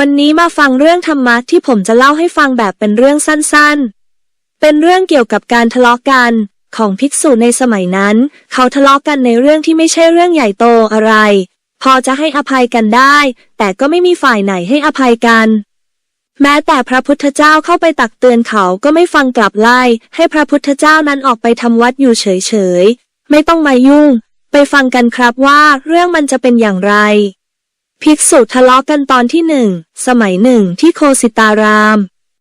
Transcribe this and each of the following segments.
วันนี้มาฟังเรื่องธรรมะที่ผมจะเล่าให้ฟังแบบเป็นเรื่องสั้นๆ เป็นเรื่องเกี่ยวกับการทะเลาะกัน ของภิกษุในสมัยนั้น เขาทะเลาะกันในเรื่องที่ไม่ใช่เรื่องใหญ่โตอะไร พอจะให้อภัยกันได้ แต่ก็ไม่มีฝ่ายไหนให้อภัยกัน แม้แต่พระพุทธเจ้าเข้าไปตักเตือนเขาก็ไม่ฟังกลับไล่ ให้พระพุทธเจ้านั้นออกไปทำวัดอยู่เฉยๆ ไม่ต้องมายุ่ง ไปฟังกันครับว่าเรื่องมันจะเป็นอย่างไร ภิกษุทะเลาะกันตอนที่หนึ่ง สมัยหนึ่งที่โคสิตาราม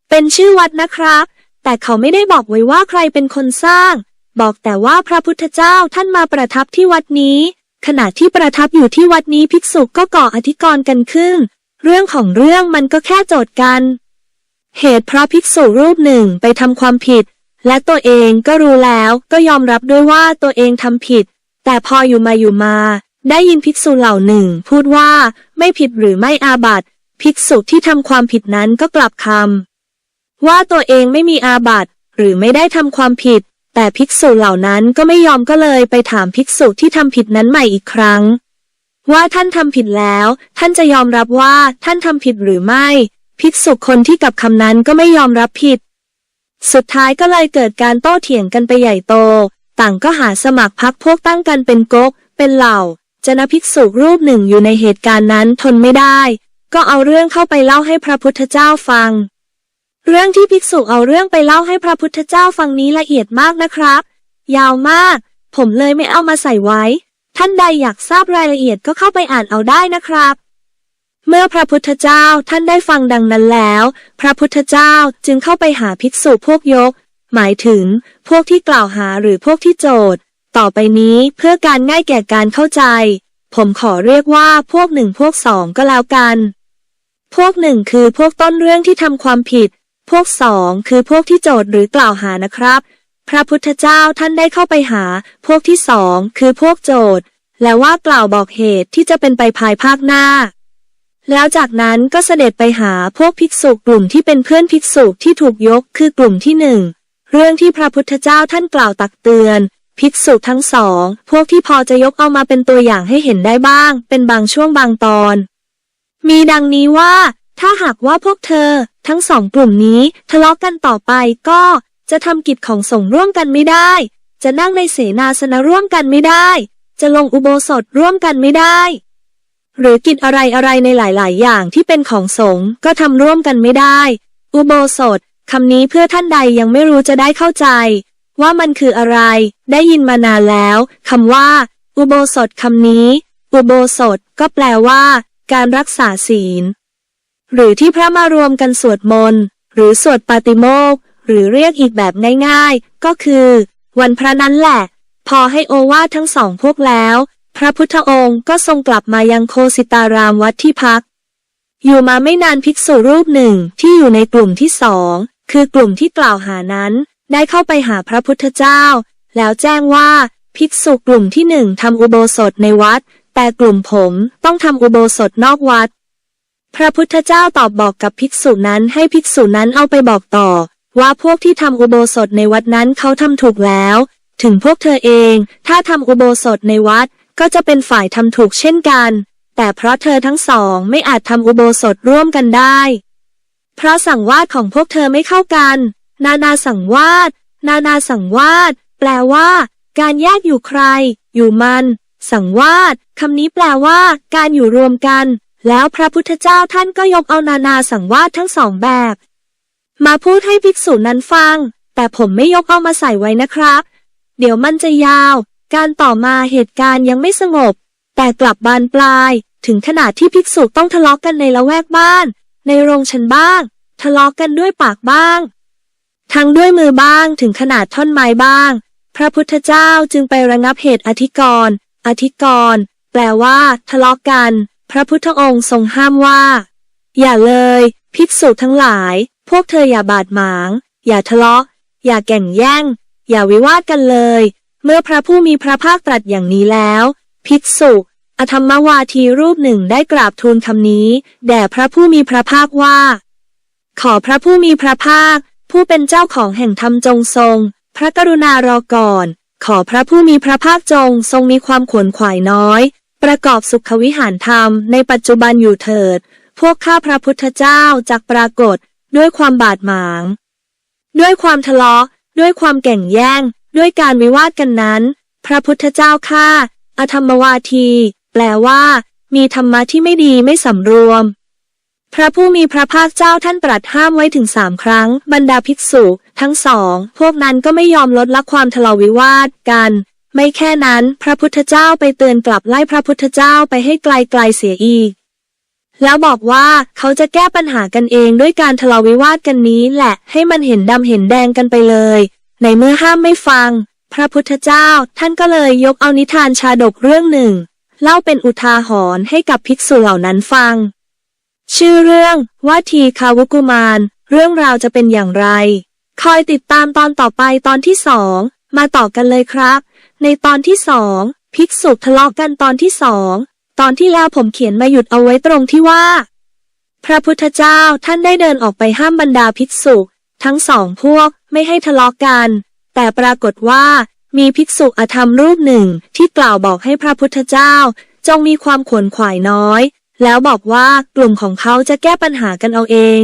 เป็นชื่อวัดนะครับ แต่เขาไม่ได้บอกไว้ว่าใครเป็นคนสร้าง บอกแต่ว่าพระพุทธเจ้าท่านมาประทับที่วัดนี้ ขณะที่ประทับอยู่ที่วัดนี้ภิกษุก็ก่ออธิกรณ์กันขึ้น เรื่องของเรื่องมันก็แค่โจทย์กัน เหตุเพราะภิกษุรูปหนึ่งไปทำความผิด และตัวเองก็รู้แล้วก็ยอมรับด้วยว่าตัวเองทำผิด แต่พออยู่มาอยู่มา ได้ยินภิกษุเหล่าหนึ่ง พูดว่าไม่ผิดหรือไม่อาบัติภิกษุที่ทำความผิดนั้นก็กลับคำว่าตัวเองไม่มีอาบัติหรือไม่ได้ทำความผิด แต่ภิกษุเหล่านั้นก็ไม่ยอมก็เลยไปถามภิกษุที่ทำผิดนั้นใหม่อีกครั้ง ว่าท่านทำผิดแล้ว ท่านจะยอมรับว่าท่านทำผิดหรือไม่ ภิกษุคนที่กลับคำนั้นก็ไม่ยอมรับผิด สุดท้ายก็เลยเกิดการโต้เถียงกันไปใหญ่โต ต่างก็หาสมัครพักพวกตั้งกันเป็นก๊กเป็นเหล่า จนะภิกษุรูปหนึ่งอยู่ในเหตุการณ์นั้นทนไม่ได้ ก็เอาเรื่องเข้าไปเล่าให้พระพุทธเจ้าฟัง เรื่องที่ภิกษุเอาเรื่องไปเล่าให้พระพุทธเจ้าฟังนี้ละเอียดมากนะครับ ยาวมาก ผมเลยไม่เอามาใส่ไว้ ท่านใดอยากทราบรายละเอียดก็เข้าไปอ่านเอาได้นะครับ เมื่อพระพุทธเจ้าท่านได้ฟังดังนั้นแล้ว พระพุทธเจ้าจึงเข้าไปหาภิกษุพวกยก หมายถึง พวกที่กล่าวหาหรือพวกที่โจท ต่อไปนี้เพื่อการง่ายแก่การเข้าใจ ผมขอเรียกว่าพวกหนึ่งพวกสองก็แล้วกัน พวกหนึ่งคือพวกต้นเรื่องที่ทำความผิด พวกสองคือพวกที่โจทย์หรือกล่าวหานะครับ พระพุทธเจ้าท่านได้เข้าไปหา พวกที่สองคือพวกโจทย์ และว่ากล่าวบอกเหตุที่จะเป็นไปภายภาคหน้า แล้วจากนั้นก็เสด็จไปหาพวกภิกษุกลุ่มที่เป็นเพื่อนภิกษุที่ถูกยกคือกลุ่มที่หนึ่งเรื่องที่พระพุทธเจ้าท่านกล่าวตักเตือน ภิกษุทั้งสอง พวกที่พอจะยกเอามาเป็นตัวอย่างให้เห็นได้บ้าง เป็นบางช่วงบางตอน มีดังนี้ว่า ถ้าหากว่าพวกเธอ ทั้งสองกลุ่มนี้ ทะเลาะกันต่อไปก็จะทำกิจของสงฆ์ร่วมกันไม่ได้ จะนั่งในเสนาสนะร่วมกันไม่ได้ จะลงอุโบสถร่วมกันไม่ได้ หรือกิจอะไรอะไรในหลาย ๆ อย่างที่เป็นของสงฆ์ก็ทำร่วมกันไม่ได้ อุโบสถคำนี้เพื่อท่านใดยังไม่รู้จะได้เข้าใจ ว่ามันคืออะไร ได้ยินมานานแล้วคำว่า อุโบสถคำนี้ อุโบสถก็แปลว่า การรักษาศีล หรือที่พระมารวมกันสวดมนต์ หรือสวดปาติโมกหรือเรียกอีกแบบง่ายๆ ก็คือ วันพระนั้นแหละ พอให้โอวาททั้งสองพวกแล้ว พระพุทธองค์ก็ทรงกลับมายังโคสิตารามวัดที่พัก อยู่มาไม่นานภิกษุรูปหนึ่งที่อยู่ในกลุ่มที่สองคือกลุ่มที่กล่าวหานั้น ได้เข้าไปหาพระพุทธเจ้า แล้วแจ้งว่าภิกษุกลุ่มที่หนึ่งทำอุโบสถในวัด แต่กลุ่มผมต้องทำอุโบสถนอกวัด พระพุทธเจ้าตอบบอกกับภิกษุนั้นให้ภิกษุนั้นเอาไปบอกต่อ ว่าพวกที่ทำอุโบสถในวัดนั้นเขาทำถูกแล้ว ถึงพวกเธอเอง ถ้าทำอุโบสถในวัดก็จะเป็นฝ่ายทำถูกเช่นกัน แต่เพราะเธอทั้งสองไม่อาจทำอุโบสถร่วมกันได้ เพราะสั่งวาสของพวกเธอไม่เข้ากัน นานาสังวาสนานาสังวาสแปลว่า การแยกอยู่ใคร อยู่มัน สังวาสคำนี้แปลว่า การอยู่รวมกัน แล้วพระพุทธเจ้าท่านก็ยกเอานานาสังวาสทั้งสองแบบ มาพูดให้ภิกษุนั้นฟัง แต่ผมไม่ยกเอามาใส่ไว้นะครับ เดี๋ยวมันจะยาว การต่อมาเหตุการณ์ยังไม่สงบ แต่กลับบานปลาย ถึงขนาดที่ภิกษุต้องทะเลาะกกันในละแวกบ้าน ในโรงฉันบ้าง ทะเลาะกกันด้วยปากบ้าง ทั้งด้วยมือบ้างถึงขนาดท่อนไม้บ้าง พระพุทธเจ้าจึงไประงับเหตุอธิกรณ์อธิกรณ์แปลว่า ทะเลาะกกัน พระพุทธองค์ทรงห้ามว่า อย่าเลย ภิกษุทั้งหลาย พวกเธออย่าบาดหมาง อย่าทะเลาะ อย่าแก่งแย่ง อย่าวิวาทกันเลย เมื่อพระผู้มีพระภาคตรัสอย่างนี้แล้ว ภิกษุอธรรมวาทีรูปหนึ่งได้กราบทูลคำนี้ แด่พระผู้มีพระภาคว่า ขอพระผู้มีพระภาค ผู้เป็นเจ้าของแห่งธรรมจงทรง พระกรุณารอก่อน ขอพระผู้มีพระภาคจงทรงมีความขวนขวายน้อย ประกอบสุขวิหารธรรมในปัจจุบันอยู่เถิด พวกข้าพระพุทธเจ้าจักปรากฏด้วยความบาดหมาง ด้วยความทะเลาะ ด้วยความแก่งแย่ง ด้วยการวิวาทกันนั้น พระพุทธเจ้าข้าอธรรมวาที แปลว่า มีธรรมะที่ไม่ดีไม่สำรวม พระผู้มีพระภาคเจ้าท่านตรัสห้ามไว้ถึงสามครั้ง บรรดาภิกษุ ทั้งสอง พวกนั้นก็ไม่ยอมลดละความทะเลาวิวาทกัน ไม่แค่นั้น พระพุทธเจ้าไปเตือนกลับไล่พระพุทธเจ้าไปให้ไกลๆเสียอีก แล้วบอกว่าเขาจะแก้ปัญหากันเองด้วยการทะเลาวิวาทกันนี้แหละให้มันเห็นดำเห็นแดงกันไปเลย ในเมื่อห้ามไม่ฟัง พระพุทธเจ้าท่านก็เลยยกเอานิทานชาดกเรื่องหนึ่ง เล่าเป็นอุทาหรณ์ให้กับภิกษุเหล่านั้นฟัง ชื่อเรื่องว่าทีคาวุกุมาร เรื่องราวจะเป็นอย่างไร คอยติดตามตอนต่อไปตอนที่สองมาต่อกันเลยครับ ในตอนที่สองภิกษุทะเลาะกันตอนที่สองตอนที่แล้วผมเขียนมาหยุดเอาไว้ตรงที่ว่า พระพุทธเจ้าท่านได้เดินออกไปห้ามบรรดาภิกษุทั้งสองพวกไม่ให้ทะเลาะกัน แต่ปรากฏว่ามีภิกษุอธรรมรูปหนึ่งที่กล่าวบอกให้พระพุทธเจ้า จงมีความขวนขวายน้อย แล้วบอกว่ากลุ่มของเขาจะแก้ปัญหากันเอาเอง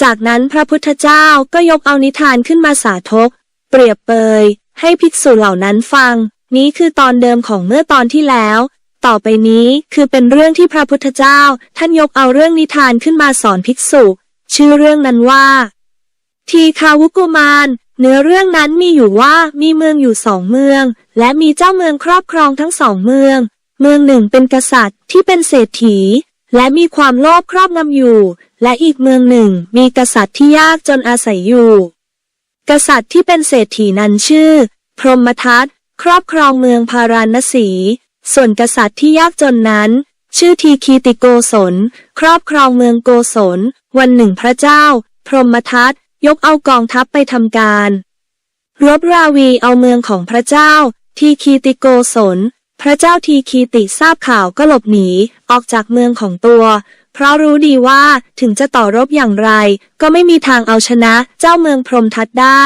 จากนั้นพระพุทธเจ้าก็ยกเอานิทานขึ้นมาสาธก เปรียบเปย ให้ภิกษุเหล่านั้นฟัง นี้คือตอนเดิมของเมื่อตอนที่แล้ว ต่อไปนี้คือเป็นเรื่องที่พระพุทธเจ้า ท่านยกเอาเรื่องนิทานขึ้นมาสอนภิกษุ ชื่อเรื่องนั้นว่า ทีคาวุกุมารเนื้อเรื่องนั้นมีอยู่ว่ามีเมืองอยู่สองเมือง และมีเจ้าเมืองครอบครองทั้งสองเมือง เมืองหนึ่งเป็นกษัตริย์ที่เป็นเศรษฐี และมีความโลภครอบงำอยู่ และอีกเมืองหนึ่งมีกษัตริย์ที่ยากจนอาศัยอยู่ กษัตริย์ที่เป็นเศรษฐีนั้นชื่อ พรหมทัตครอบครองเมืองพาราณสี ส่วนกษัตริย์ที่ยากจนนั้น ชื่อทีคีติโกศลครอบครองเมืองโกศล วันหนึ่งพระเจ้า พรหมทัตยกเอากองทัพไปทำการรบราวีเอาเมืองของพระเจ้า ทีคีติโกศล พระเจ้าทีคีติทราบข่าวก็หลบหนีออกจากเมืองของตัว เพราะรู้ดีว่าถึงจะต่อรบอย่างไร ก็ไม่มีทางเอาชนะเจ้าเมืองพรหมทัตได้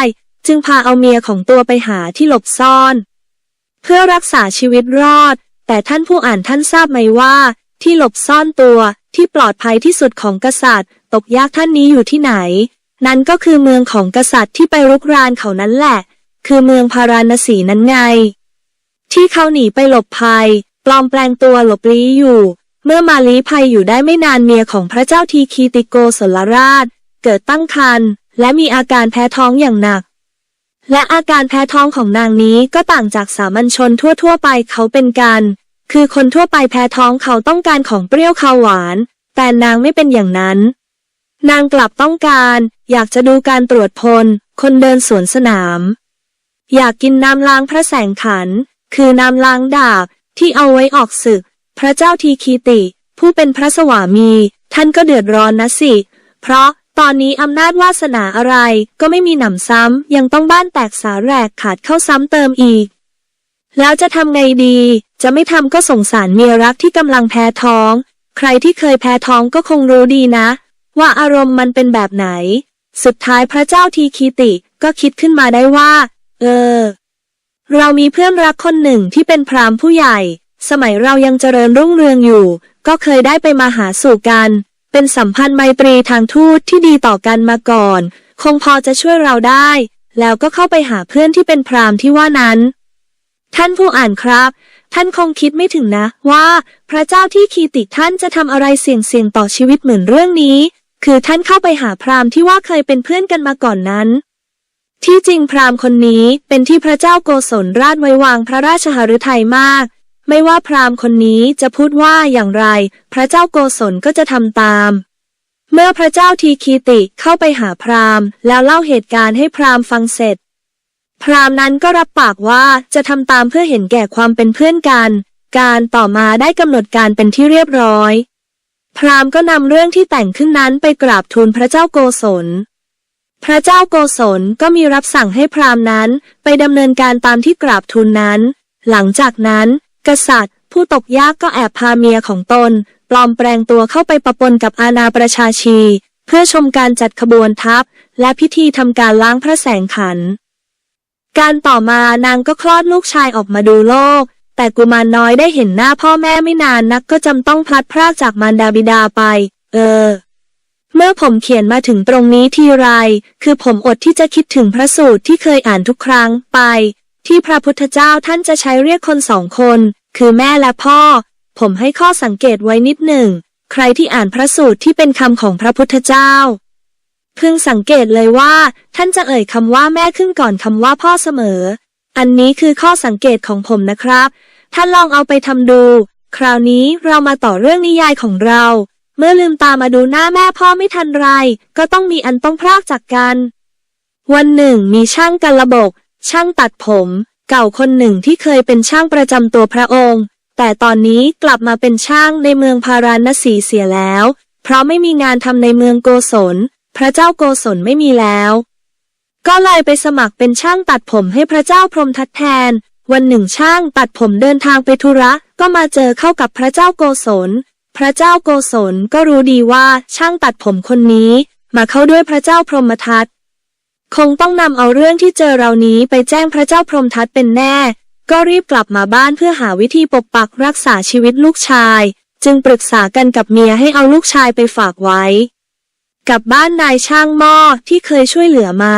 จึงพาเอาเมียของตัวไปหาที่หลบซ่อน เพื่อรักษาชีวิตรอด แต่ท่านผู้อ่านท่านทราบไหมว่า ที่หลบซ่อนตัวที่ปลอดภัยที่สุดของกษัตริย์ ตกยากท่านนี้อยู่ที่ไหน นั่นก็คือเมืองของกษัตริย์ที่ไปรุกรานเขานั้นแหละ คือเมืองพาราณสีนั้นไง ที่เขาหนีไปหลบภัย ปลอมแปลงตัวหลบลี้อยู่ เมื่อมาลี้ภัยอยู่ได้ไม่นานเมียของพระเจ้าทีคีติโกสลราช เกิดตั้งครรภ์และมีอาการแพ้ท้องอย่างหนัก และอาการแพ้ท้องของนางนี้ก็ต่างจากสามัญชนทั่วๆ ไปเขาเป็นกัน คือคนทั่วไปแพ้ท้องเขาต้องการของเปรี้ยวคาวหวาน แต่นางไม่เป็นอย่างนั้น นางกลับต้องการ อยากจะดูการตรวจพล คนเดินสวนสนาม อยากกินน้ำล้างพระแสงขัน คือน้ำล้างดาบที่เอาไว้ออกศึก พระเจ้าทีคีติ ผู้เป็นพระสวามี ท่านก็เดือดร้อนนะสิ เพราะตอนนี้อำนาจวาสนาอะไรก็ไม่มีหนำซ้ำ ยังต้องบ้านแตกสาแหรกขาดเข้าซ้ำเติมอีก แล้วจะทำไงดี จะไม่ทำก็สงสารเมียรักที่กำลังแพ้ท้อง ใครที่เคยแพ้ท้องก็คงรู้ดีนะ ว่าอารมณ์มันเป็นแบบไหน สุดท้ายพระเจ้าทีคีติก็คิดขึ้นมาได้ว่า เออ เรามีเพื่อนรักคนหนึ่งที่เป็นพราหมณ์ผู้ใหญ่ สมัยเรายังเจริญรุ่งเรืองอยู่ ก็เคยได้ไปมาหาสู่กัน เป็นสัมพันธ์ไมตรีทางทูตที่ดีต่อกันมาก่อน คงพอจะช่วยเราได้ แล้วก็เข้าไปหาเพื่อนที่เป็นพราหมณ์ที่ว่านั้น ท่านผู้อ่านครับ ท่านคงคิดไม่ถึงนะว่า พระเจ้าที่คีติท่านจะทำอะไรเสี่ยงๆต่อชีวิตเหมือนเรื่องนี้ คือท่านเข้าไปหาพราหมณ์ที่ว่าเคยเป็นเพื่อนกันมาก่อนนั้น ที่จริงพราหมณ์คนนี้เป็นที่พระเจ้าโกศลราชไว้วางพระราชหฤทัยมาก ไม่ว่าพราหมณ์คนนี้จะพูดว่าอย่างไร พระเจ้าโกศลก็จะทำตาม เมื่อพระเจ้าทีคีติเข้าไปหาพราหมณ์ แล้วเล่าเหตุการณ์ให้พราหมณ์ฟังเสร็จ พราหมณ์นั้นก็รับปากว่าจะทำตามเพื่อเห็นแก่ความเป็นเพื่อนกัน การต่อมาได้กำหนดการเป็นที่เรียบร้อย พราหมณ์ก็นำเรื่องที่แต่งขึ้นนั้นไปกราบทูลพระเจ้าโกศล พระเจ้าโกศลก็มีรับสั่งให้พราหมณ์นั้น ไปดำเนินการตามที่กราบทูลนั้น หลังจากนั้น กษัตริย์ ผู้ตกยากก็แอบพาเมียของตน ปลอมแปลงตัวเข้าไปประปนกับอาณาประชาชี เพื่อชมการจัดขบวนทัพ และพิธีทำการล้างพระแสงขัน การต่อมานางก็คลอดลูกชายออกมาดูโลก แต่กุมารน้อยได้เห็นหน้าพ่อแม่ไม่นานนักก็จำต้องพลัดพรากจากมารดาบิดาไป เออ เมื่อผมเขียนมาถึงตรงนี้ทีไร คือผมอดที่จะคิดถึงพระสูตรที่เคยอ่านทุกครั้งไป ที่พระพุทธเจ้าท่านจะใช้เรียกคนสองคน คือแม่และพ่อ ผมให้ข้อสังเกตไว้นิดหนึ่ง ใครที่อ่านพระสูตรที่เป็นคำของพระพุทธเจ้าเพึงสังเกตเลยว่า ท่านจะเอ่ยคำว่าแม่ขึ้นก่อนคำว่าพ่อเสมอ อันนี้คือข้อสังเกตของผมนะครับ ท่านลองเอาไปทำดู คราวนี้เรามาต่อเรื่องนิยายของเรา เมื่อลืมตามาดูหน้าแม่พ่อไม่ทันไร ก็ต้องมีอันต้องพรากจากกัน วันหนึ่งมีช่างกันระบก ช่างตัดผม เก่าคนหนึ่งที่เคยเป็นช่างประจำตัวพระองค์ แต่ตอนนี้กลับมาเป็นช่างในเมืองพาราณสีเสียแล้ว เพราะไม่มีงานทำในเมืองโกศล พระเจ้าโกศลไม่มีแล้ว ก็เลยไปสมัครเป็นช่างตัดผมให้พระเจ้าพรหมทัดแทน วันหนึ่งช่างตัดผมเดินทางไปธุระก็มาเจอเข้ากับพระเจ้าโกศล พระเจ้าโกศลก็รู้ดีว่าช่างตัดผมคนนี้ มาเข้าด้วยพระเจ้าพรหมทัตคงต้องนำเอาเรื่องที่เจอเรานี้ไปแจ้งพระเจ้าพรหมทัตเป็นแน่ ก็รีบกลับมาบ้านเพื่อหาวิธีปกปักรักษาชีวิตลูกชาย จึงปรึกษากันกับเมียให้เอาลูกชายไปฝากไว้ กับบ้านนายช่างหม้อที่เคยช่วยเหลือมา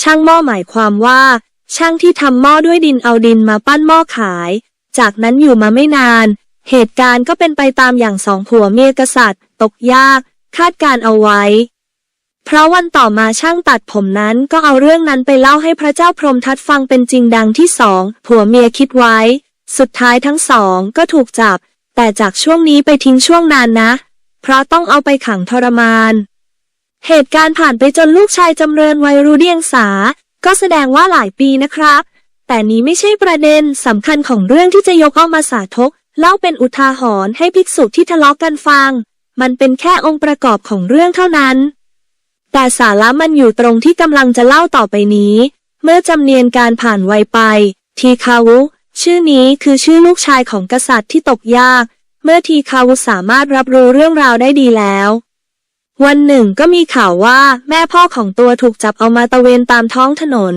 ช่างหม้อหมายความว่า ช่างที่ทำหม้อด้วยดินเอาดินมาปั้นหม้อขาย จากนั้นอยู่มาไม่นาน เหตุการณ์ก็เป็นไปตามอย่างสองผัวเมียกษัตริย์ ตกยาก คาดการเอาไว้ เพราะวันต่อมาช่างตัดผมนั้นก็เอาเรื่องนั้นไปเล่าให้พระเจ้าพรหมทัตฟังเป็นจริงดังที่สองผัวเมียคิดไว้ สุดท้ายทั้งสองก็ถูกจับ แต่จากช่วงนี้ไปทิ้งช่วงนานนะ เพราะต้องเอาไปขังทรมาน เหตุการณ์ผ่านไปจนลูกชายจำเริญวัยรู้เดียงสา ก็แสดงว่าหลายปีนะครับ แต่นี้ไม่ใช่ประเด็นสำคัญของเรื่องที่จะยกเอามาสาธก เล่าเป็นอุทาหรณ์ให้ภิกษุที่ทะเลาะกันฟัง มันเป็นแค่องค์ประกอบของเรื่องเท่านั้น แต่สาระมันอยู่ตรงที่กำลังจะเล่าต่อไปนี้ เมื่อจำเนียนการผ่านวัยไป ทีคาวุ ชื่อนี้คือชื่อลูกชายของกษัตริย์ที่ตกยาก เมื่อทีคาวุสามารถรับรู้เรื่องราวได้ดีแล้ว วันหนึ่งก็มีข่าวว่าแม่พ่อของตัวถูกจับเอามาตะเวนตามท้องถนน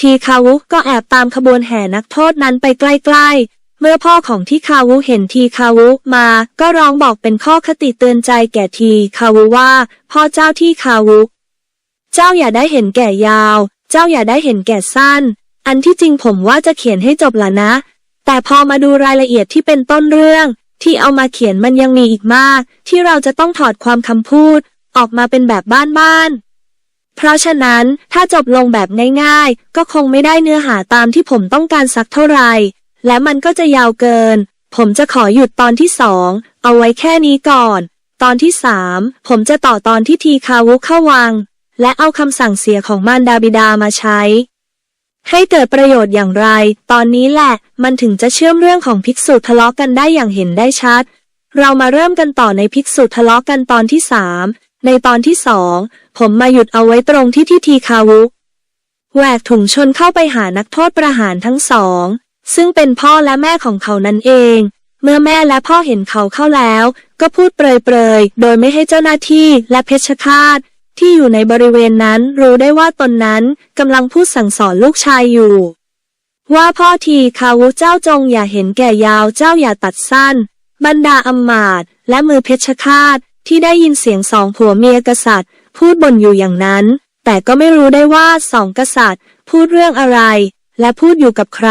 ทีคาวุก็แอบตามขบวนแห่นักโทษนั้นไปใกล้ๆ เมื่อพ่อของทีคาวุเห็นทีคาวุมา ก็ร้องบอกเป็นข้อคติเตือนใจแก่ทีคาวุว่า พ่อเจ้าที่คาวุ เจ้าอย่าได้เห็นแก่ยาว เจ้าอย่าได้เห็นแก่สั้น อันที่จริงผมว่าจะเขียนให้จบละนะ แต่พอมาดูรายละเอียดที่เป็นต้นเรื่อง ที่เอามาเขียนมันยังมีอีกมาก ที่เราจะต้องถอดความคำพูด ออกมาเป็นแบบบ้านๆเพราะฉะนั้นถ้าจบลงแบบง่ายๆ ก็คงไม่ได้เนื้อหาตามที่ผมต้องการสักเท่าไหร่ และมันก็จะยาวเกิน ผมจะขอหยุดตอนที่สอง เอาไว้แค่นี้ก่อน ตอนที่สามผมจะต่อตอนที่ทีคาวุเข้าวัง และเอาคำสั่งเสียของมารดาบิดามาใช้ ให้เกิดประโยชน์อย่างไร ตอนนี้แหละ มันถึงจะเชื่อมเรื่องของภิกษุทะเลาะกันได้อย่างเห็นได้ชัด เรามาเริ่มกันต่อในภิกษุทะเลาะกันตอนที่สามในตอนที่สอง ผมมาหยุดเอาไว้ตรงที่ที่ทีคาวุแหวกถุงชนเข้าไปหานักโทษประหารทั้งสอง ซึ่งเป็นพ่อและแม่ของเขานั่นเอง เมื่อแม่และพ่อเห็นเขาเข้าแล้ว ก็พูดเปรยๆ โดยไม่ให้เจ้าหน้าที่และเพชฌฆาตที่อยู่ในบริเวณนั้นรู้ได้ว่าตนนั้นกำลังพูดสั่งสอนลูกชายอยู่ ว่าพ่อทีคาวุเจ้าจงอย่าเห็นแก่ยาวเจ้าอย่าตัดสั้น บรรดาอำมาตและมือเพชฌฆาตที่ได้ยินเสียงสองผัวเมียกษัตริย์ พูดบ่นอยู่อย่างนั้น แต่ก็ไม่รู้ได้ว่าสองกษัตริย์ พูดเรื่องอะไร และพูดอยู่กับใคร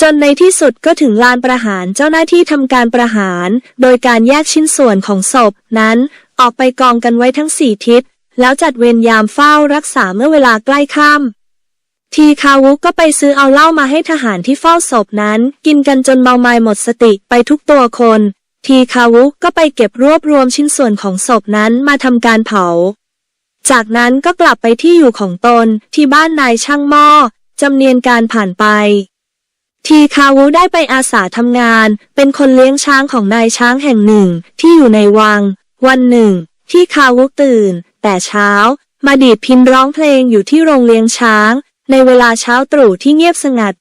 จนในที่สุดก็ถึงลานประหารเจ้าหน้าที่ทำการประหาร โดยการแยกชิ้นส่วนของศพนั้น ออกไปกองกันไว้ทั้งสี่ทิศ แล้วจัดเวรยามเฝ้ารักษาเมื่อเวลาใกล้ค่ำทีคาวุก็ไปซื้อเอาเหล้ามาให้ทหารที่เฝ้าศพนั้น กินกันจนเมาไม้หมดสติไปทุกตัวคน ทีคาวุก็ไปเก็บรวบรวมชิ้นส่วนของศพนั้นมาทำการเผา จากนั้นก็กลับไปที่อยู่ของตนที่บ้านนายช่างหม้อจำเนียนการผ่านไป ทีคาวุได้ไปอาสาทำงาน เป็นคนเลี้ยงช้างของนายช้างแห่งหนึ่งที่อยู่ในวัง วันหนึ่ง ที่คาวุตื่น แต่เช้า มาดีดพินร้องเพลงอยู่ที่โรงเลี้ยงช้าง ในเวลาเช้าตรู่ที่เงียบสงัด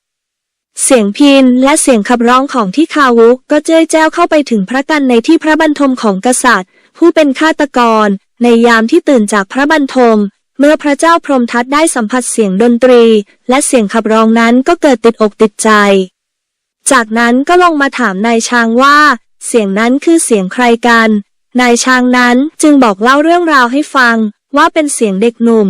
เสียงพินและเสียงขับร้องของที่คาวุก็เจ้ยแจ้วเข้าไปถึงพระกันในที่พระบรรทมของกษัตริย์ ผู้เป็นฆาตกร ในยามที่ตื่นจากพระบรรทม เมื่อพระเจ้าพรหมทัตได้สัมผัสเสียงดนตรี และเสียงขับร้องนั้นก็เกิดติดอกติดใจ จากนั้นก็ลงมาถามนายช้างว่า เสียงนั้นคือเสียงใครกัน นายช้างนั้นจึงบอกเล่าเรื่องราวให้ฟังว่าเป็นเสียงเด็กหนุ่ม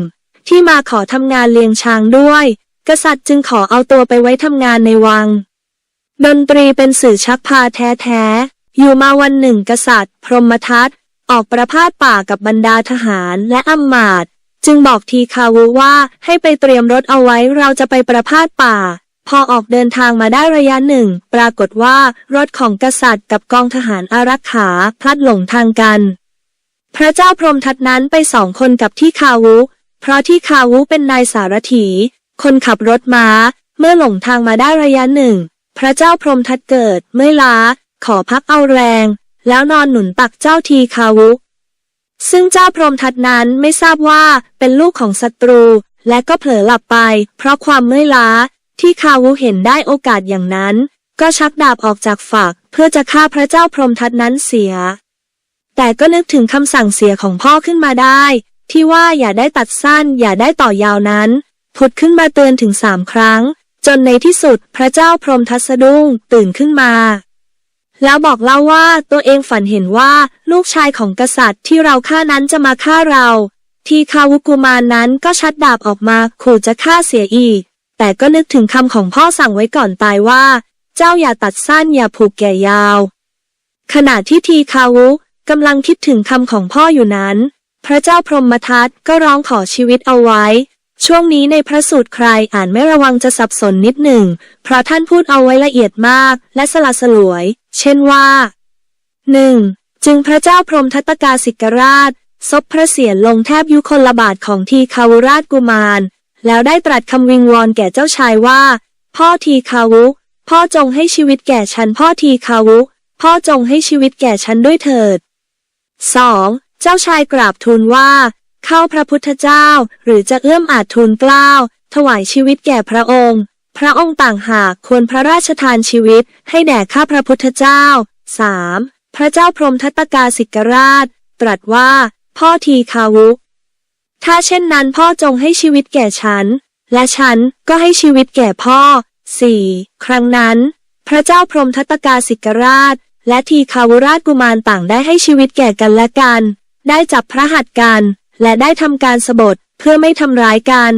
ที่มาขอทำงานเลี้ยงช้างด้วย กษัตริย์จึงขอเอาตัวไปไว้ทำงานในวัง ดนตรีเป็นสื่อชักพาแท้ๆ อยู่มาวันหนึ่งกษัตริย์ พรหมทัตออกประพาสป่ากับบรรดาทหารและอำมมาต จึงบอกทีคาวุว่าให้ไปเตรียมรถเอาไว้เราจะไปประพาสป่า พอออกเดินทางมาได้ระยะหนึ่ง ปรากฏว่ารถของกษัตริย์กับกองทหารอารักขาพลัดหลงทางกัน พระเจ้าพรหมทัตนั้นไปสองคนกับที่คาวุ เพราะที่คาวุเป็นนายสารถี คนขับรถม้า เมื่อหลงทางมาได้ระยะหนึ่ง พระเจ้าพรหมทัตเกิดเมื่อล้า ขอพักเอาแรง แล้วนอนหนุนตักเจ้าทีคาวุ ซึ่งเจ้าพรหมทัตนั้นไม่ทราบว่าเป็นลูกของศัตรู และก็เผลอหลับไป เพราะความเมื่อยล้า ที่คาวุเห็นได้โอกาสอย่างนั้น ก็ชักดาบออกจากฝัก เพื่อจะฆ่าพระเจ้าพรหมทัตนั้นเสีย แต่ก็นึกถึงคำสั่งเสียของพ่อขึ้นมาได้ ที่ว่าอย่าได้ตัดสั้นอย่าได้ต่อยาวนั้นผุดขึ้นมาเตือนถึงสามครั้ง จนในที่สุดพระเจ้าพรหมทัตสะดุ้งตื่นขึ้นมา แล้วบอกเล่าว่าตัวเองฝันเห็นว่าลูกชายของกษัตริย์ที่เราฆ่านั้นจะมาฆ่าเรา ทีคาวุกุมารนนั้นก็ชัดดาบออกมาขู่จะฆ่าเสียอีก แต่ก็นึกถึงคำของพ่อสั่งไว้ก่อนตายว่า เจ้าอย่าตัดสั้นอย่าผูกแก่ยาว ขณะที่ทีคาวุกำลังคิดถึงคำของพ่ออยู่นั้น พระเจ้าพรหมทัตก็ร้องขอชีวิตเอาไว้ ช่วงนี้ในพระสูตรใครอ่านไม่ระวังจะสับสนนิดหนึ่ง เพราะท่านพูดเอาไว้ละเอียดมากและสละสลวย เช่นว่า 1. จึงพระเจ้าพรหมทัตกาสิกราช ซบพระเศียรลงแทบยุคนละบาทของทีคาวุราชกุมาร แล้วได้ตรัสคำวิงวอนแก่เจ้าชายว่า พ่อทีคาวุ พ่อจงให้ชีวิตแก่ฉันพ่อทีคาวุ พ่อจงให้ชีวิตแก่ฉันด้วยเถิด 2. เจ้าชายกราบทูลว่า เข้าพระพุทธเจ้าหรือจะเอื้อมอาจทูลเกล้าวถวายชีวิตแก่พระองค์ พระองค์ต่างหากควรพระราชทานชีวิต ให้แด่ข้าพระพุทธเจ้า 3. พระเจ้าพรหมทัตกาสิกราช ตรัสว่า พ่อทีคาวุถ้าเช่นนั้นพ่อจงให้ชีวิตแก่ฉัน และฉันก็ให้ชีวิตแก่พ่อ 4. ครั้งนั้น พระเจ้าพรหมทัตกาสิกราช และทีคาวุราชกุมารต่างได้ให้ชีวิตแก่กันและกัน ได้จับพระหัตถ์กัน และได้ทำการสบทเพื่อไม่ทำร้ายกัน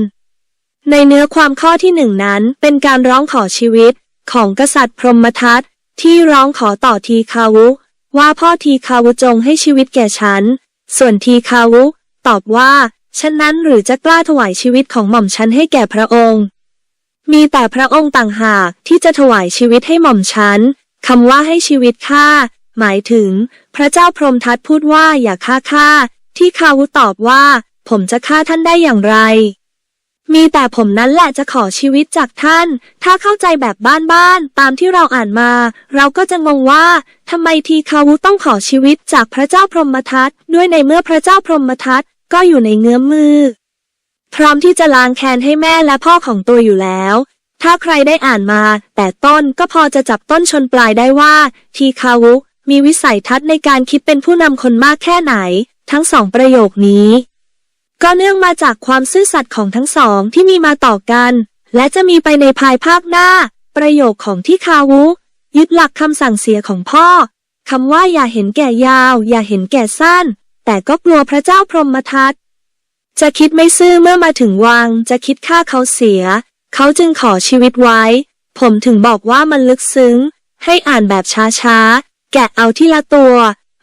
ในเนื้อความข้อที่หนึ่งนั้นเป็นการร้องขอชีวิต ของกษัตริย์พรหมทัตที่ร้องขอต่อทีคาวุ ว่าพ่อทีคาวุจงให้ชีวิตแก่ฉัน ส่วนทีคาวุ ตอบว่าฉันนั้นหรือจะกล้าถวายชีวิตของหม่อมฉันให้แก่พระองค์ มีแต่พระองค์ต่างหากที่จะถวายชีวิตให้หม่อมฉันคำว่าให้ชีวิตข้าหมายถึง พระเจ้าพรหมทัตพูดว่าอย่าฆ่าข้าที่คาวุตอบว่า ผมจะฆ่าท่านได้อย่างไร มีแต่ผมนั้นแหละจะขอชีวิตจากท่าน ถ้าเข้าใจแบบบ้านๆ ตามที่เราอ่านมา เราก็จะงงว่าทำไมทีคาวุต้องขอชีวิตจากพระเจ้าพรหมทัตด้วยในเมื่อพระเจ้าพรหมทัตก็อยู่ในเงื้อมมือ พร้อมที่จะล้างแค้นให้แม่และพ่อของตัวอยู่แล้ว ถ้าใครได้อ่านมา แต่ต้นก็พอจะจับต้นชนปลายได้ว่า ทีคาวุมีวิสัยทัศน์ในการคิดเป็นผู้นำคนมากแค่ไหน ทั้งสองประโยคนี้ ก็เนื่องมาจากความซื่อสัตย์ของทั้งสองที่มีมาต่อกัน และจะมีไปในภายภาคหน้า ประโยคของที่คาวุ ยึดหลักคำสั่งเสียของพ่อคำว่าอย่าเห็นแก่ยาว อย่าเห็นแก่สั้น แต่ก็กลัวพระเจ้าพรหมทัตจะคิดไม่ซื่อเมื่อมาถึงวัง จะคิดฆ่าเขาเสีย เขาจึงขอชีวิตไว้ ผมถึงบอกว่ามันลึกซึ้ง ให้อ่านแบบช้าๆ แกะเอาที่ละตัว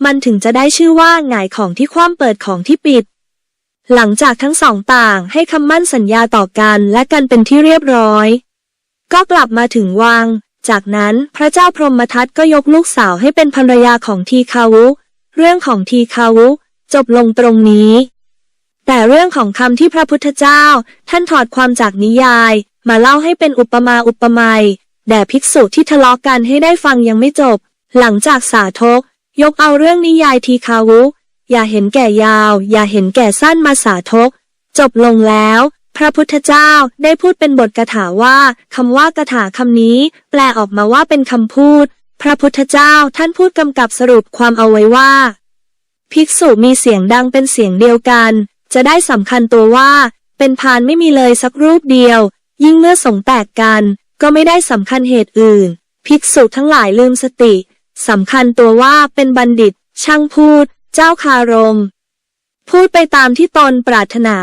มันถึงจะได้ชื่อว่าหงายของที่คว่ำเปิดของที่ปิด หลังจากทั้งสองต่างให้คำมั่นสัญญาต่อกันและกันเป็นที่เรียบร้อย ก็กลับมาถึงวัง จากนั้นพระเจ้าพรหมทัตก็ยกลูกสาวให้เป็นภรรยาของทีคาวุ เรื่องของทีคาวุ จบลงตรงนี้ แต่เรื่องของคำที่พระพุทธเจ้า ท่านถอดความจากนิยาย มาเล่าให้เป็นอุปมาอุปไมยแด่ภิกษุที่ทะเลาะกันให้ได้ฟังยังไม่จบ หลังจากสาธกยกเอาเรื่องนิยายทีคาวุ อย่าเห็นแก่ยาว อย่าเห็นแก่สั้นมาสาธกจบลงแล้ว พระพุทธเจ้าได้พูดเป็นบทกถาว่าคำว่ากถาคำนี้ แปลออกมาว่าเป็นคำพูด พระพุทธเจ้าท่านพูดกำกับสรุปความเอาไว้ว่า ภิกษุมีเสียงดังเป็นเสียงเดียวกัน จะได้สำคัญตัวว่า เป็นพานไม่มีเลยสักรูปเดียว ยิ่งเมื่อสงแตกกัน ก็ไม่ได้สำคัญเหตุอื่น ภิกษุทั้งหลายลืมสติสำคัญตัวว่าเป็นบัณฑิต ช่างพูด เจ้าคารม พูดไปตามที่ตนปรารถนา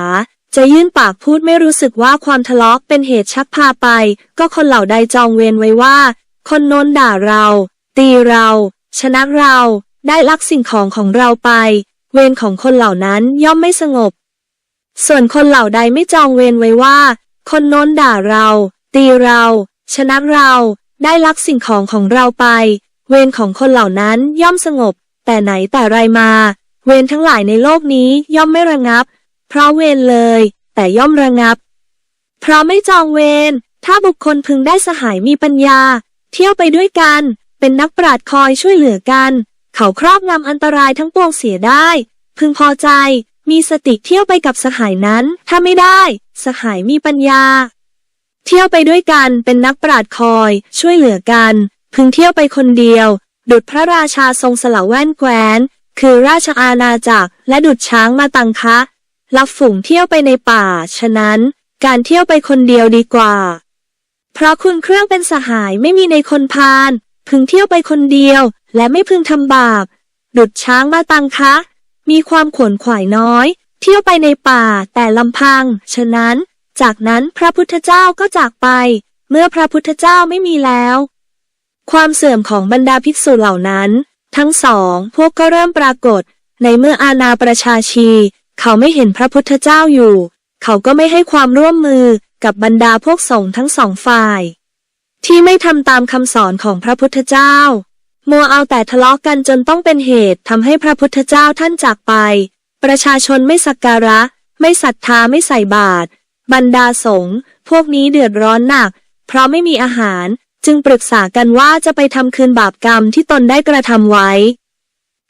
จะยื่นปากพูดไม่รู้สึกว่าความทะเลาะเป็นเหตุชักพาไป ก็คนเหล่าใดจองเวรไว้ว่า คนโน้นด่าเรา ตีเรา ชนะเราได้ลักสิ่งของของเราไป เวรของคนเหล่านั้นย่อมไม่สงบ ส่วนคนเหล่าใดไม่จองเวรไว้ว่า คนโน้นด่าเรา ตีเรา ชนะเรา ได้ลักสิ่งของของเราไป เวรของคนเหล่านั้นย่อมสงบ แต่ไหนแต่ไรมา เวรทั้งหลายในโลกนี้ย่อมไม่ระงับ เพราะเวรเลย แต่ย่อมระงับ เพราะไม่จองเวรถ้าบุคคลพึงได้สหายมีปัญญา เที่ยวไปด้วยกัน เป็นนักปราดคอยช่วยเหลือกัน เขาครอบงำอันตรายทั้งปวงเสียได้ พึงพอใจ มีสติเที่ยวไปกับสหายนั้น ถ้าไม่ได้ สหายมีปัญญา เที่ยวไปด้วยกันเป็นนักปราดคอย ช่วยเหลือกัน พึงเที่ยวไปคนเดียว ดุจพระราชาทรงสละแว่นแคว้น คือราชอาณาจักร และดุจช้างมาตังคะรับฝูงเที่ยวไปในป่า ฉะนั้น การเที่ยวไปคนเดียวดีกว่า เพราะคุณเครื่องเป็นสหายไม่มีในคนพาลพึงเที่ยวไปคนเดียว และไม่พึงทำบาป ดุดช้างมาตังคะ มีความขวนขวายน้อย เที่ยวไปในป่าแต่ลำพัง ฉะนั้น จากนั้นพระพุทธเจ้าก็จากไป เมื่อพระพุทธเจ้าไม่มีแล้ว ความเสื่อมของบรรดาภิกษุเหล่านั้น ทั้งสองพวกก็เริ่มปรากฏ ในเมื่ออาณาประชาชี เขาไม่เห็นพระพุทธเจ้าอยู่ เขาก็ไม่ให้ความร่วมมือกับบรรดาพวกสงฆ์ทั้งสองฝ่าย ที่ไม่ทำตามคำสอนของพระพุทธเจ้า มัวเอาแต่ทะเลาะกันจนต้องเป็นเหตุทำให้พระพุทธเจ้าท่านจากไป ประชาชนไม่สักการะ ไม่ศรัทธาไม่ใส่บาตรบรรดาสงฆ์พวกนี้เดือดร้อนหนัก เพราะไม่มีอาหาร จึงปรึกษากันว่าจะไปทำคืนบาปกรรมที่ตนได้กระทำไว้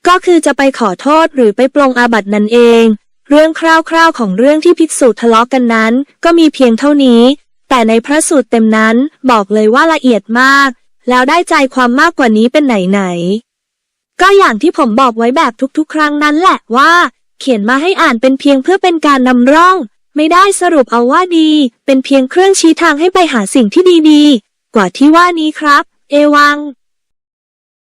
ก็คือจะไปขอโทษหรือไปปลงอาบัตินั่นเอง เรื่องคร่าวๆของเรื่องที่ภิกษุทะเลาะกันนั้น ก็มีเพียงเท่านี้ แต่ในพระสูตรเต็มนั้นบอกเลยว่าละเอียดมาก แล้วได้ใจความมากกว่านี้เป็นไหนๆก็อย่างที่ผมบอกไว้แบบทุกๆ ครั้งนั้นแหละว่า เขียนมาให้อ่านเป็นเพียงเพื่อเป็นการนำร่อง ไม่ได้สรุปเอาว่าดี เป็นเพียงเครื่องชี้ทางให้ไปหาสิ่งที่ดีๆ กว่าที่ว่านี้ครับ เอวัง